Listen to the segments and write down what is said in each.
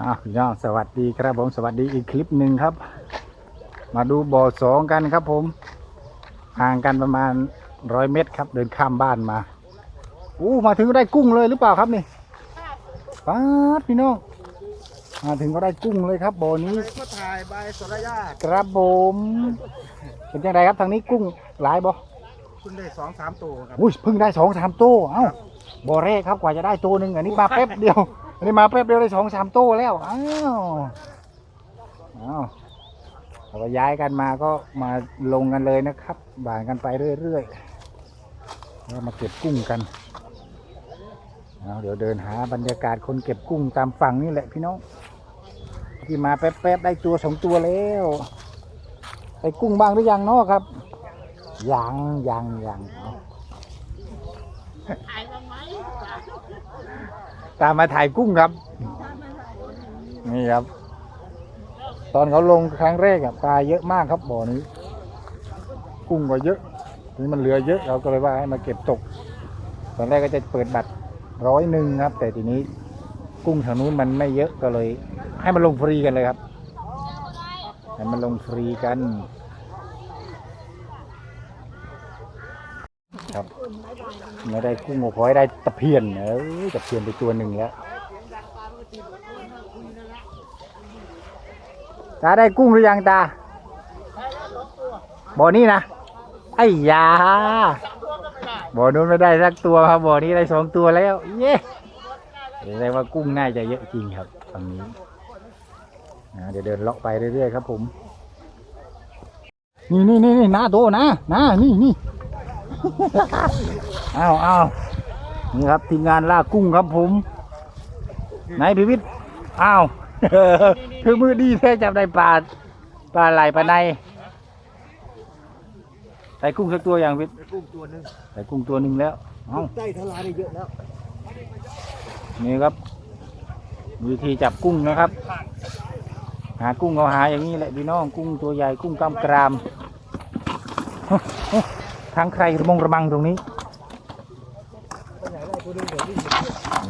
อ้าวพี่น้องสวัสดีครับผมสวัสดีอีกคลิปหนึ่งครับ มาดูบ่อสองกันครับผมห่างกันประมาณร้อยเมตรครับ เดินข้ามบ้านมาอู้มาถึงก็ได้กุ้งเลยหรือเปล่าครับนี่ป๊าดพี่น้องมาถึงก็ได้กุ้งเลยครับบ่อนี้ก็ถ่ายใบสรญาติครับผมเป็นยังไงครับทางนี้กุ้งหลายบ่คุณได้สองสามตัวครับอุ้ยเพิ่งได้สองสามตัวเอ้าบ่อแรกครับกว่าจะได้ตัวหนึ่งอันนี้มาแป๊บเดียว อันนี้มาแป๊บเดียวได้สองสามตัวแล้ว อ้าวอ้าวเราก็ย้ายกันมาก็มาลงกันเลยนะครับบ่างกันไปเรื่อยๆแล้วมาเก็บกุ้งกันเดี๋ยวเดินหาบรรยากาศคนเก็บกุ้งตามฝั่งนี่แหละพี่น้อง ที่มาแป๊บๆได้ตัวสองตัวแล้วได้กุ้งบ้างหรือยังเนาะครับยังยังยังเอา ตามมาถ่ายกุ้งครับ นี่ครับ ตอนเขาลงครั้งแรกอะปลาเยอะมากครับบ่อนี้ กุ้งก็เยอะทีนี้มันเหลือเยอะเราก็เลยว่าให้มาเก็บตก ตอนแรกก็จะเปิดบัตรร้อยหนึ่งครับ แต่ทีนี้กุ้งทางนู้นมันไม่เยอะก็เลย ให้มันลงฟรีกันเลยครับ ให้มันลงฟรีกัน ครับ ไม่ได้กุ้งก็ขอให้ได้ตะเพียนเออตะเพียนไปตัวหนึ่งแล้วตาได้กุ้งหรือยังตาบ่อนี้นะไอ้ยาบ่อนู้นไม่ได้สักตัวครับบ่อนี้ได้สองตัวแล้ว เย้แสดงว่ากุ้งน่าจะเยอะจริงครับตรงนี้อ่าเดี๋ยวเดินเลาะไปเรื่อยๆครับผม นี่นี่นี่หน้าโตนะนะนี่นี่ อ้าวอ้าวนี่ครับทีมงานล่ากุ้งครับผม ไหนพิวิทย์อ้าวคือมือดีแท้จับได้ปลาปลาไหลปลาในใส่กุ้งสักตัวอย่างพิทย์ได้กุ้งตัวหนึงใส่กุ้งตัวหนึ่งแล้วเอ้าใต้ทลายได้เยอะแล้วนี่ครับวิธีจับกุ้งนะครับ หากุ้งเขาหาอย่างนี้แหละพี่น้องกุ้งตัวใหญ่กุ้งกล้ามกราม ทางใครระมงระมังตรงนี้ตัวไหนได้ตัวหนึงเดี๋ยววิ่ง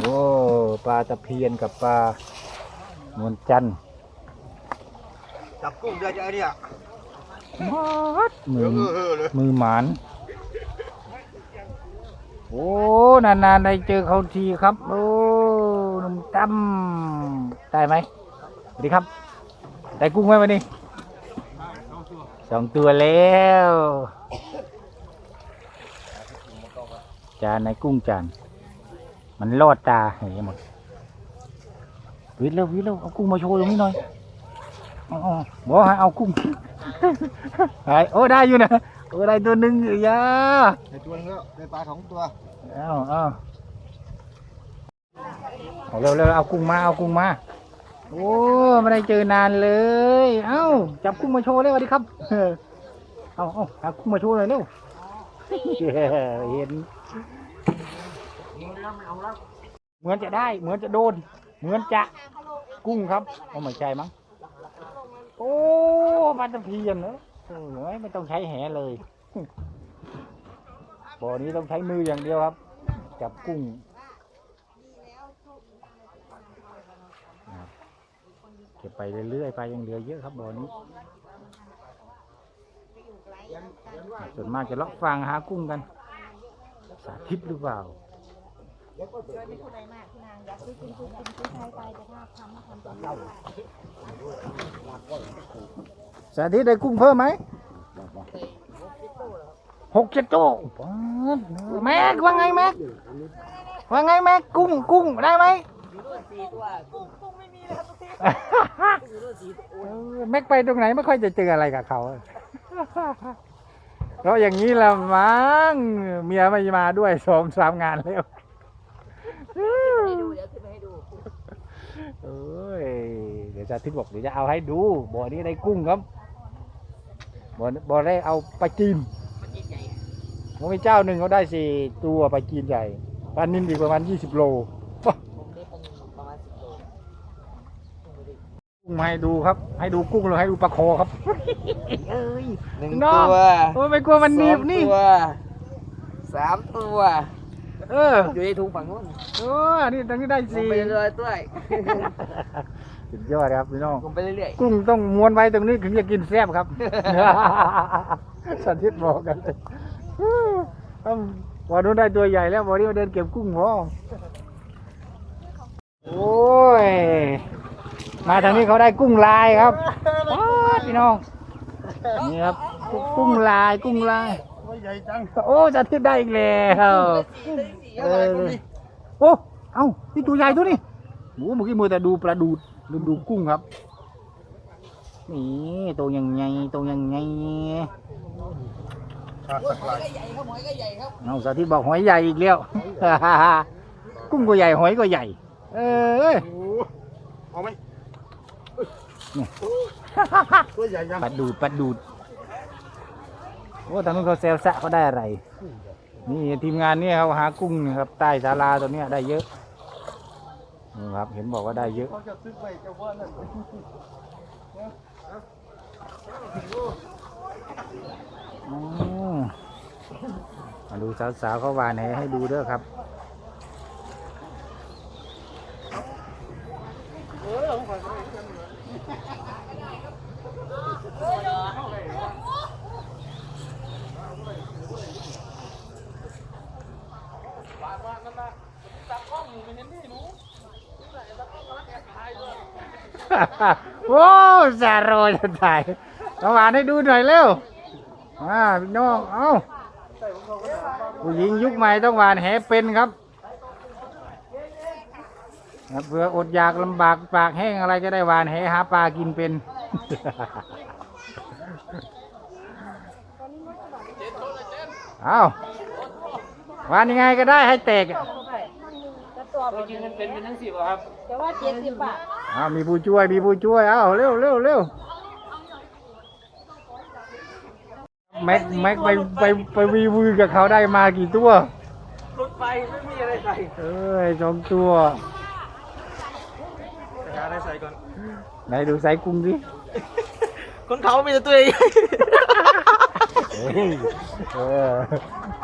โอ้ปลาตะเพียนกับปลานวลจันทร์จับกุ้งเดี๋ยวจะไอ้เนี่ยมัดมือเออเลยมือหมาน โอ้ นานๆได้เจอเขาทีครับ โอ้หนุ่มตั้มได้ไหมสวัสดีครับ ได้กุ้งไหมวันนี้สองตัวแล้ว จานในกุ้งจาน มันลอดตาเห็นหมดวิทย์แล้ววิทย์แล้วเอากุ้งมาโชว์ตรงนี้หน่อยอ๋อๆบอกให้เอากุ้งไอ้โอ้ได้อยู่นะโอ้ได้ตัวหนึ่งอยู่ยาได้ตัวหนึงแล้วได้ปลาสองตัวเอาเอาเอาเร็วเร็วเอากุ้งมาเอากุ้งมาโอ้ไม่ได้เจอนานเลย เอ้าจับกุ้งมาโชว์เลยสวัสดีครับ เออเอาเอาเอากุ้งมาโชว์หน่อยเร็วเห็น เหมือนจะได้ เหมือนจะโดน เหมือนจะกุ้งครับเอาไม่ใช่มั้งโอ้ปลาตะเพียนเนอะโอ้ยไม่ต้องใช้แหเลยบ่อนี้ต้องใช้มืออย่างเดียวครับ จับกุ้งเก็บไปเรื่อยๆไปยังเหลือเยอะครับบ่อนี้ส่วนมากจะเลาะฟางหากุ้งกัน สาธิตหรือเปล่า ไม่พูดอะไรมากพี่นางอยากซื้อกินซื้อกินซื้อใช้ไปแต่ถ้าทำมาทำเป็นเล่าสาธิตได้กุ้งเพิ่มไหมหกเจ็ดโตป๊าดแม็กว่าไงแม็กว่าไงแม็กกุ้งกุ้งได้ไหมแม็กไปตรงไหนไม่ค่อยจะเจออะไรกับเขาเพราะอย่างนี้ละมั้งเมียไม่มาด้วยสองสามงานแล้ว ให้ดูเดี๋ยวขึ้นไปให้ดู เอ้ยเดี๋ยวจะทิศบอกเดี๋ยวจะเอาให้ดูบ่อนี้ได้กุ้งครับบ่อบ่อแรกเอาปลาจีนมันยิ่งใหญ่ผมมีเจ้าหนึ่งเขาได้สี่ตัวปลาจีนใหญ่ปลานินอีกประมาณยี่สิบโลผมได้เป็นประมาณสิบโลกุ้งมาให้ดูครับ ให้ดูกุ้งหรือให้ดูปลาคอครับเอ้ยหนึ่งน้องตัวโอ้ยไม่กลัวมันหนีบนี่สองตัวสามตัวเอออยู่ในถุงฝั่งนู้นโอ้อันนี้ตรงนี้ได้ลงสี่ไปเรื่อยๆด้วย สุดยอดครับพี่น้อง ลงไปเรื่อยกุ้งต้องม้วนไว้ตรงนี้ถึงจะกินแซ่บครับ สันทิษบอกกันเลยต้องวันนู้นได้ตัวใหญ่แล้ววันนี้มาเดินเก็บกุ้งพอโอ้ย มาทางนี้เขาได้กุ้งลายครับป๊าดพี่น้อง นี่ครับ กุ้งลายกุ้งลายใหญ่จังโอ้สันทิษได้อีกแล้วเออโอ้ เอ้านี่ตัวใหญ่ตัวนี้โอ้เมื่อกี้มือแต่ดูปลาดูด ลืมดูกุ้งครับ นี่ตัวยังไงตัวยังไงเอาสาธิตบอกหอยใหญ่อีกแล้ว กุ้งก็ใหญ่หอยก็ใหญ่ เออเอาไหมนี่ตัวใหญ่ยังปัดดูดปัดดูดโอ้ทางนู้นเขาเซลซะเขาได้อะไร นี่ทีมงานเนี่ยเขาหากุ้งนะครับใต้ศาลาตัวเนี้ยได้เยอะ นี่ครับ เห็นบอกว่าได้เยอะ เขาจะซื้อไปจะว่านั่นอ๋อมาดูสาวๆเขาหวานแหให้ดูเด้อครับ เอ้ซา โรจะถ่ายเอาหวานให้ดูหน่อยเร็วมาพี่น้องเอาผู้หญิงยุคใหม่ต้องหวานแหเป็นครับเพื่ออดอยากลำบากปากแห้งอะไรจะได้หวานแหหาปลากินเป็นเอาหวานยังไงก็ได้ให้แตก อะตัวจริงมันเป็นเป็นทั้งสิบครับแต่ว่าเจ็ดสิบบาทอ้าวมีผู้ช่วยมีผู้ช่วยเอ้าเร็วเร็วเร็วแม็กแม็กไปไปไปวีวือกับเขาได้มากี่ตัวรถไฟไม่มีอะไรใส่เอ้ยสองตัวหาอะไรใส่ก่อนไหนดูไซส์กุ้งดิคนเขามีแต่ตัวใหญ่เฮ้ยเออ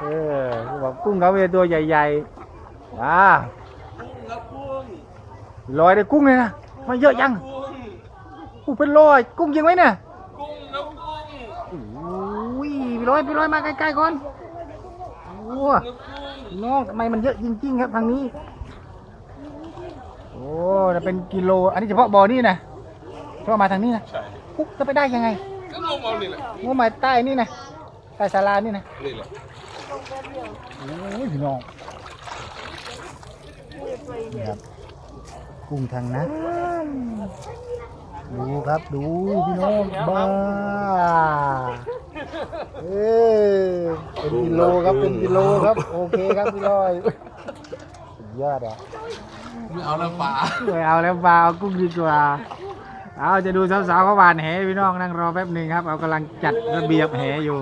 เออบอกกุ้งเขาเป็นตัวใหญ่ๆอ่า ลอยได้กุ้งเลยนะมันเยอะยังกุ้งเป็นร้อยกุ้งยิงไว้เนี่ยกุ้งน้ำกุ้งโอ้ยพี่ร้อยพี่ร้อยมาใกล้ๆก่อนโอ้น้องทำไมมันเยอะจริงๆครับทางนี้ โอ้จะเป็นกิโล อันนี้เฉพาะบ่อนี่นะเฉพาะมาทางนี้นะใช่ปุ๊บจะไปได้ยังไงก็ลงเอานี่แหละงมมาใต้นี่นะใต้ศาลานี่นะนี่แหละโอ้ยพี่น้องนี่ครับ กุ้งทางนั้นดูครับดูพี่น้องบ้าเออเป็นกิโลครับเป็นกิโลครับ โอเคครับพี่ร้อยสุดยอดอะไม่เอาแล้วป่าไม่เอาแล้วปลาเอากุ้งดีกว่าเอาจะดูสาวๆเขาหวานแหพี่น้องนั่งรอแป๊บหนึ่งครับ เอากำลังจัดระเบียบแหอยู่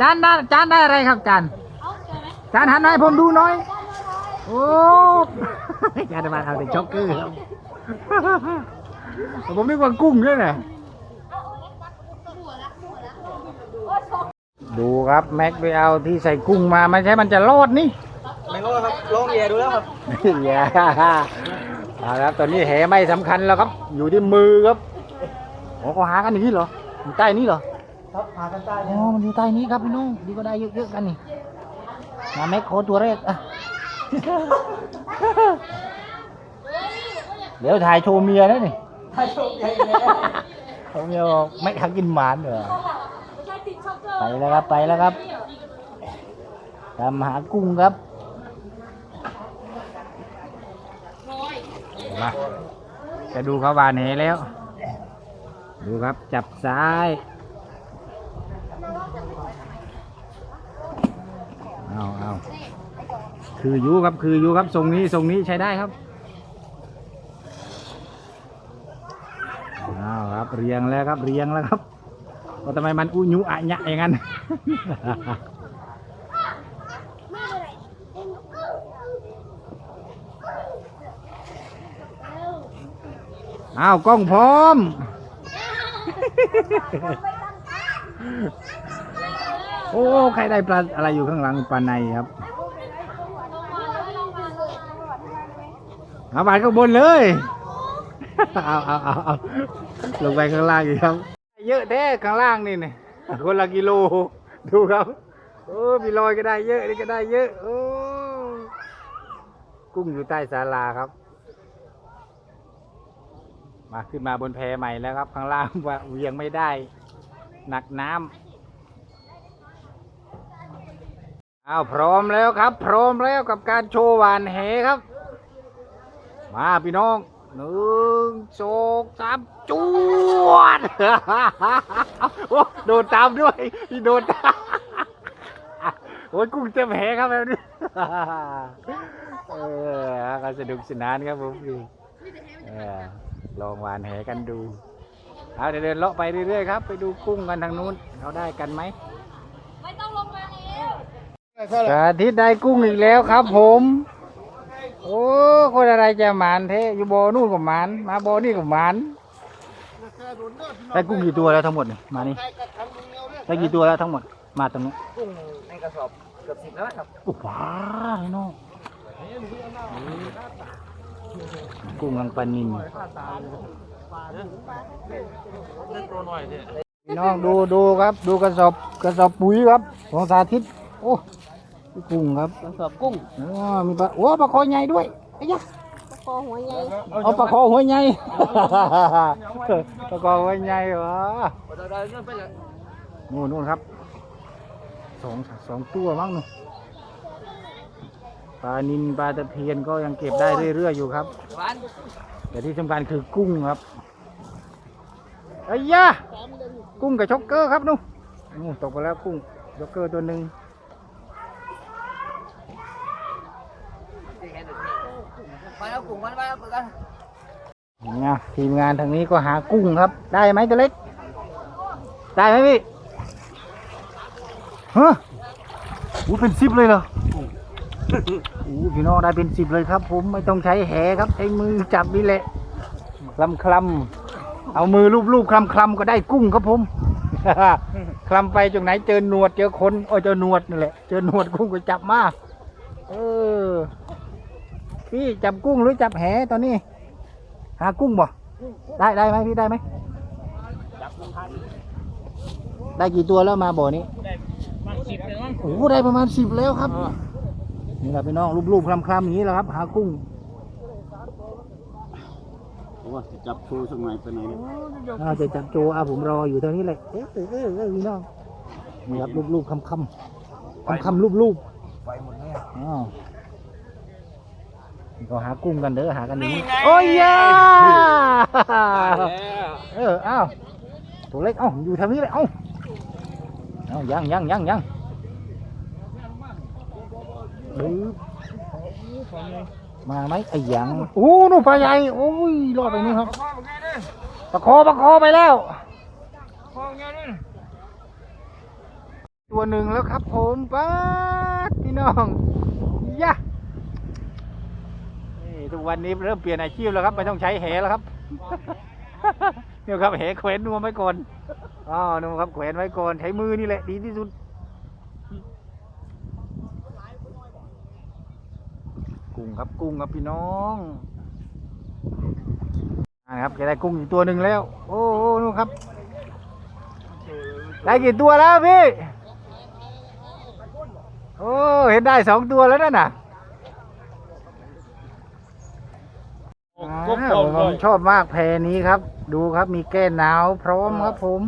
จานได้จานได้อะไรครับจานจานหันมาให้ผมดูหน่อย โอ้จานมาเอาแต่ช็อกเกอร์ครับผมนึกว่ากุ้งด้วยนะดูครับแม็กไปเอาที่ใส่กุ้งมาไม่ใช่มันจะรอดนี่ไม่รู้ครับลองเหยียดูแล้วครับอย่าเอาครับตอนนี้แหไม่สำคัญแล้วครับ อยู่ที่มือครับโอ้เขาหากันอย่างนี้เหรออยู่ใต้นี้เหรอครับหากันใต้อ๋อมันอยู่ใต้นี้ครับพี่น้องดีก็ได้เยอะๆกันนี่มาแม็กโคตัวแรกอะ เดี๋ยวถ่ายโชว์เมียนะนี่ถ้าโชคใหญ่เลยเขาเมียบอกไม่หากินหมานเหรอไปแล้วครับไปแล้วครับตามหากุ้งครับมาจะดูเขาหวานแหแล้ว ดูครับจับซ้ายเอาเอา คืออยู่ครับคืออยู่ครับทรงนี้ทรงนี้ใช้ได้ครับเอาครับเรียงแล้วครับเรียงแล้วครับว่าทำไมมันอุยุอะยะอย่างนั้นอ้าวกล้องพร้อม โอ้อ้ใครได้ปลาอะไรอยู่ข้างหลังปลาในครับ เอาไปข้างบนเลย เอาเอาเอาเอาลงไปข้างล่างอีกครับ เยอะแท้ข้างล่างนี่เนี่ยคนละกิโล ดูครับโอ้มีลอยก็ได้เยอะนี่ก็ได้เยอะ โอ้กุ้งอยู่ใต้ศาลาครับ มาขึ้นมาบนแพใหม่แล้วครับข้างล่างว่าเวียงไม่ได้ หนักน้ำอ้าวพร้อมแล้วครับ พร้อมแล้วกับการโชว์หวานแหครับ มาพี่น้องหนึ่งสองสามจวดโอ้โดนตามด้วยพี่โดนตามโอ้ยกุ้งเต็มแหครับแบบนี้เออก็สนุกสนานครับผมพี่เออลองหวานแหกันดูเอาเดี๋ยวเดินเลาะไปเรื่อยๆครับ ไปดูกุ้งกันทางนู้นเขาได้กันไหมไม่ต้องลงมาแล้วสาธิตได้กุ้งอีกแล้วครับผม โอ้คนอะไรจะหมานเทอยู่บ่อนู่นก็หมาน มาบ่อนี่ก็หมานได้กุ้งกี่ตัวแล้วทั้งหมดเนี่ยมานี่ได้กี่ตัวแล้วทั้งหมดมาตรงนี้กุ้งในกระสอบเกือบสิบแล้วครับโอ้ว้าพี่น้องกุ้งลังปลานินตัวหน่อยสิพี่น้องดูดูครับ ดูกระสอบกระสอบปุ๋ยครับของสาธิตโอ้ กุ้งครับกระสอบกุ้งอ๋อมีปลาโอ้ปลาคอใหญ่ด้วยไอ้ยะคอหัวใหญ่เอาปลาคอหัวใหญ่ปลาคอหัวใหญ่วะนู่นนู่นครับสองสองตัวมั้งนู่นปลานินปลาตะเพียนก็ยังเก็บได้เรื่อยๆอยู่ครับหวานแต่ที่สำคัญคือกุ้งครับไอ้ยะกุ้งกับช็อกเกอร์ครับนู่นนู่นตกไปแล้วกุ้งช็อกเกอร์ตัวหนึ่ง มาแล้ว กุ้งมันมาแล้วกันนี่ยทีมงานทางนี้ก็หากุ้งครับ ได้ไหมตัวเล็ก ได้ไหมพี่ฮะโอ้เป็นสิบเลยเหรอโอ้พี่น้องได้เป็นสิบเลยครับ ผมไม่ต้องใช้แหครับใช้มือจับนี่แหละคลำคลำเอามือลูบๆคลำคลำก็ได้กุ้งครับผมคลำไปจงไหนเจอหนวดเจอคนโอ้เจอหนวดนั่แหละ เจอหนวดกุ้งก็จับมาเออ พี่จับกุ้งหรือจับแหตอนนี้ หากุ้งบ่ได้ได้ไหมพี่ได้ไหมได้กี่ตัวแล้วมาบ่อนี้มาสิบเลยมั้งโอ้โหได้ประมาณสิบแล้วครับ นี่แหละพี่น้องรูปๆคลำๆอย่างนี้แหละครับ หากุ้งว่าจะจับโชว์สักหน่อยไปไหนเนี่ยน่าจะจับโจอาผมรออยู่เท่านี้เลยเอ๊ะเอ๊ะเอ๊ะเอ๊ะพี่น้องนี่ครับรูปๆคำๆคำๆรูปๆไปหมดแล้วอ้าวนี่ ก็หากุ้งกันเด้อหากันอย่างนี้โอ้ยยาเอออ้าวตัวเล็กเอ้าอยู่แถวนี้เลยเอ้าเอ้ายังยังยังยังบึ๊บมาไหมไอ้ยังโอ้นู่นปลาใหญ่โอ้ยรอดไปนี่ครับประคอประคอไปแล้วคองเงี้ยนี่ตัวหนึ่งแล้วครับผมป้าดพี่น้องยะ นี่ทุกวันนี้เริ่มเปลี่ยนอาชีพแล้วครับ ไม่ต้องใช้แหแล้วครับเนี่ยครับแหแขวนนวมไว้ก่อนอ๋อนวครับแขวนไว้ก่อนใช้มือนี่แหละ ดีที่สุดกุ้งครับกุ้งครับพี่น้องนะครับจะได้กุ้งอีกตัวหนึ่งแล้ว โอ้โหนู่นครับ ได้กี่ตัวแล้วพี่ โอ้ เห็นได้สองตัวแล้วนั่นน่ะ ก็อ่าพร้อมผเลมยชอบมากแพรนี้ครับ ดูครับมีแก้หนาวพร้อมครับผม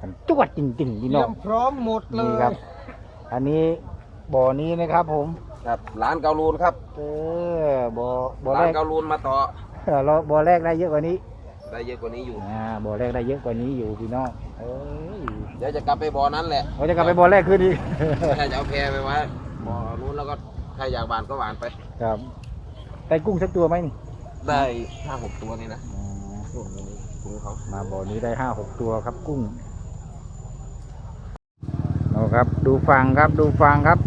มันจวดจริงๆพี่เตน้รีอยงมพร้อมหมดเลนี่ยครับ อันนี้บ่อนี้นะครับผม ครับร้านเกาลูนครับเออบ่อบ่อร้าแรนกเกาลูนมาต่อเออเราบ่อแรกได้เยอะกว่านี้ ได้เยอะกว่านี้อยู่ อ่า บ่อแรกได้เยอะกว่านี้อยู่พี่น้อง เอ้ยเดี๋ยวจะกลับไปบ่อนั้นแหละเราจะกลับไปบ่อแรกคืนอีก ถ้าจะเอาแพไปไว้บ่อนู้นแล้วก็ใครอยากหวานก็หวานไป ครับ ได้กุ้งสักตัวไหมนี่ได้ห้าหกตัวนี่นะอ๋อถุงเขามาบ่อนี้ได้ห้าหกตัวครับกุ้งเอาครับ ดูฟังครับดูฟังครับ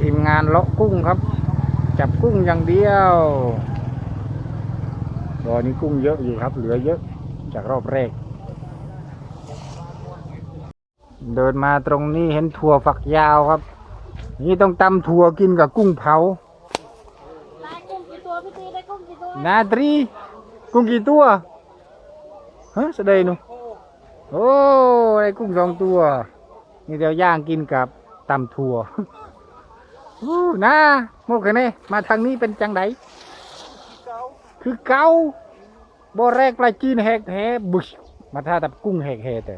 ทีมงานเลาะกุ้งครับ จับกุ้งอย่างเดียวบ่อนี้กุ้งเยอะอยู่ครับ เหลือเยอะจากรอบแรก เดินมาตรงนี้เห็นถั่วฝักยาวครับ นี่ต้องตำถั่วกินกับกุ้งเผา ได้กุ้งกี่ตัวพี่ตีได้กุ้งกี่ตัว นาตรีกุ้งกี่ตัวฮะสะเดยหนูโอ้ได้กุ้งสองตัวนี่เดี๋ยวย่างกินกับตำถั่วอู้นาโมกเน่มาทางนี้เป็นจังไดคือเกาบ่แรกปลาจีนแหกแหบุชมาท่าตับกุ้งแหกแหแต่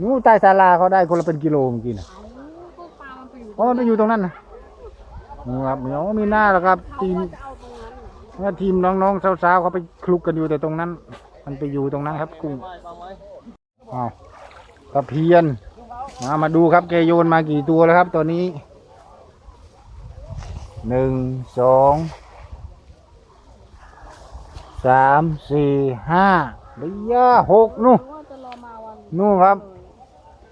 นู้ใต้ศาลาเขาได้คนละเป็นกิโลเมื่อกี้นะพวกปลามันไปอยู่อ๋อมันไปอยู่ตรงนั้นนะ ครับอ๋อมีหน้าแล้วครับ ทีมว่าทีมน้องๆสาวๆเขาไปคลุกกันอยู่แต่ตรงนั้น มันไปอยู่ตรงนั้นครับกุ้งอ้าวตะเพียน มามาดูครับแกโยนมากี่ตัวแล้วครับตัวนี้หนึ่งสองสามสี่ห้าเบียหกนู่นว่าจะรอมาวันนู่นครับ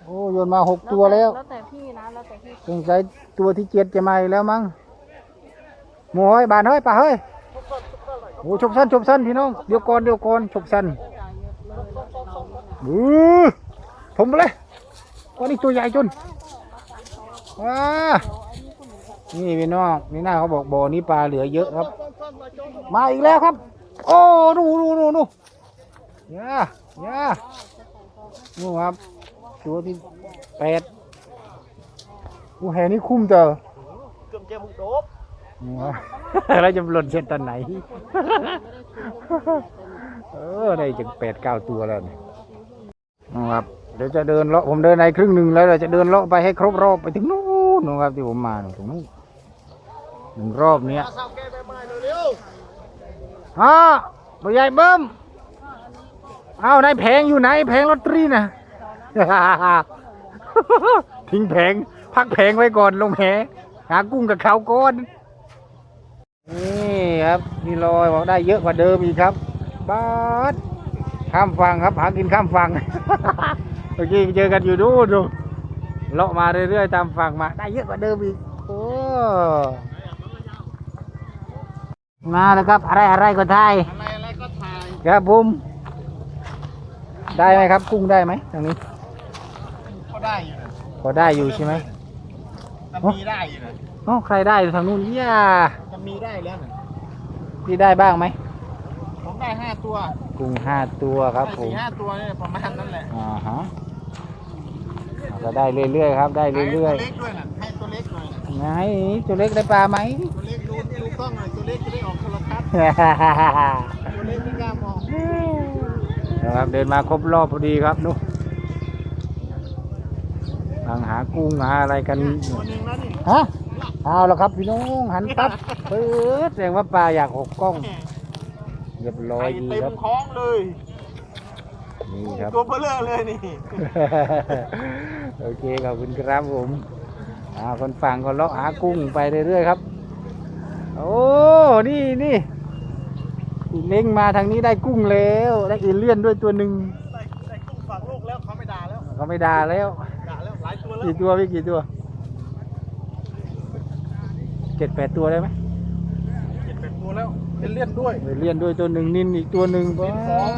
โอ้โยนมาหกตัวแล้วแล้วแต่พี่นะแล้วแต่พี่สงสัยตัวที่เจ็ดจะมาอีกแล้วมั้ง หมูเฮ้ยบานเฮ้ยป่าเฮ้ยโอ้ชกสั้นชกสั้นพี่น้องเดี๋ยวก่อนเดี๋ยวก่อนชกสั้นบูผมไปเลยวันนี้ตัวใหญ่จนว้านี่พี่น้องนี่หน้าเขาบอกบ่อนี้ปลาเหลือเยอะครับ มาอีกแล้วครับ โอ้ดูดูดูดูย่าย่าดูครับ ตัวที่แปดกูแหนี่คุ้มเจอเกือบเจอมุกโดบ แล้วจะหล่นเช่นตอนไหน เออได้จังแปดเก้าตัวแล้วเนี่ยนะครับเดี๋ยวจะเดินเลาะผมเดินในครึ่งหนึ่งแล้วเราจะเดินเลาะไปให้ครบรอบไปถึงนู้นนะครับที่ผมมาตรงนู้นหนึ่งรอบเนี้ยฮะตัวใหญ่เบิ้มเอานายแผงอยู่ไหนแผงลอตเตอรี่นะทิ้งแผงพักแผงไว้ก่อนลงแหหากุ้งกับเขาก่อน นี่ครับพี่ลอยบอกได้เยอะกว่าเดิมอีกครับบาสข้ามฝั่งครับหากินข้ามฝั่งเมื่อกี้เจอกันอยู่ดูดูเลาะมาเรื่อยๆตามฝั่งมาได้เยอะกว่าเดิมอีกโอ้มาแล้วครับอะไรอะไรก็ได้ๆอะไรอะไรก็ถ่ายครับผมได้ไหมครับ กุ้งได้ไหมทางนี้ก็ได้อยู่นะพอได้อยู่ใช่ไหมจะมีได้อยู่นะอ๋อใครได้ทางนู้นย่าจะ มีได้แล้วนะพี่ได้บ้างไหมผมได้ห้าตัวกุ้งห้าตัวครับผได้สี่มห้าตัวเนี่ยประมาณนั้นแหละอ่าฮะก็ได้เรื่อยๆครับ ได้เรื่อยให้ตัวเล็กด้วยนะให้ตัวเล็กหน่อยนะๆไหนตัวเล็กได้ปลาไหม ตัวเล็กดูดูกล้องหน่อยตัวเล็กจะได้ออกโทรทัศน์ตัวเล็กไม่กล้ามองนะครับเดินมาครบรอบพอดีครับนุ๊กกำลังหากุ้งหาอะไรกัน ตัวหนึงแล้วนี่ฮะ เอาแล้วครับพี่น้องหันปั๊บเปิดแสดงว่าปลาอยากหกกล้องเรียบร้อยไข่ดีเต็ครับมท้องเลยนี่ครับ ตัวเบลอเลยนี่โอเคขอบคุณครับผมอ่าคนฝั่งก็เลาะหากุ้งไปเรื่อยๆครับ โอ้นี่นี่อีเล้งมาทางนี้ได้กุ้งแล้ว ได้เอเลี่ยนด้วยตัวหนึ่งใส่ใส่กุ้งฝากลูกแล้วเขาไม่ด่าแล้วเขาไม่ด่าแล้วด่าแล้วหลายตัวแล้วกี่ตัวพี่กี่ตัวเจ็ดแปดตัวได้ไหมเจ็ดแปดตัวแล้วเอเลี่ยนด้วยเอเลี่ยนด้วยตัวหนึ่งนินอีกตัวหนึ่งนินสอง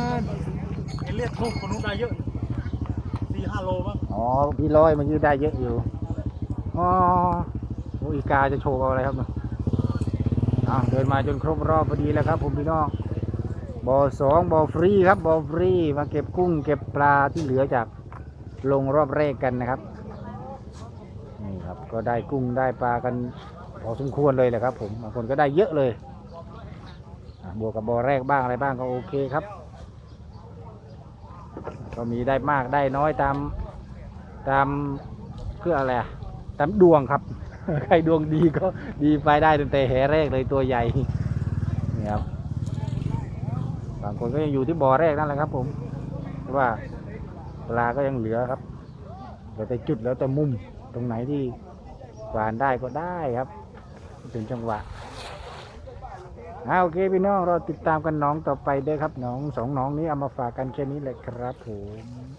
เอเลี่ยนทุกคนนู้นได้เยอะสี่ห้าโลมั้งอ๋อพี่ร้อยเมื่อกี้ได้เยอะอยู่อ๋อโอ้อีกาจะโชว์เอาอะไรครับเนี่ยอ่าเดินมาจนครบรอบพอดีแล้วครับผมพี่น้องบ่อสองบ่อฟรีครับบ่อฟรีมาเก็บกุ้งเก็บปลาที่เหลือจากลงรอบแรกกันนะครับนี่ครับก็ได้กุ้งได้ปลากันพ อสมควรเลยแหละครับ ผมบางคนก็ได้เยอะเลยบวกกับบ่อแรกบ้างอะไรบ้างก็โอเคครับ ก็มีได้มากได้น้อยตามตามเพื่ออะไรตามดวงครับ ใครดวงดีก็ดีไปได้ตั้งแต่แหแรกเลยตัวใหญ่นี่ครับบางคนก็ยังอยู่ที่บ่อแรกนั่นแหละครับ ผมเพราะว่าปลาก็ยังเหลือครับแล้วแต่จุดแล้วแต่มุมตรงไหนที่หวานได้ก็ได้ครับ ถึงจังหวะอ่าโอเคพี่น้องเราติดตามกันน้องต่อไปเด้อครับน้องสองน้องนี้เอามาฝากกันแค่นี้แหละครับผม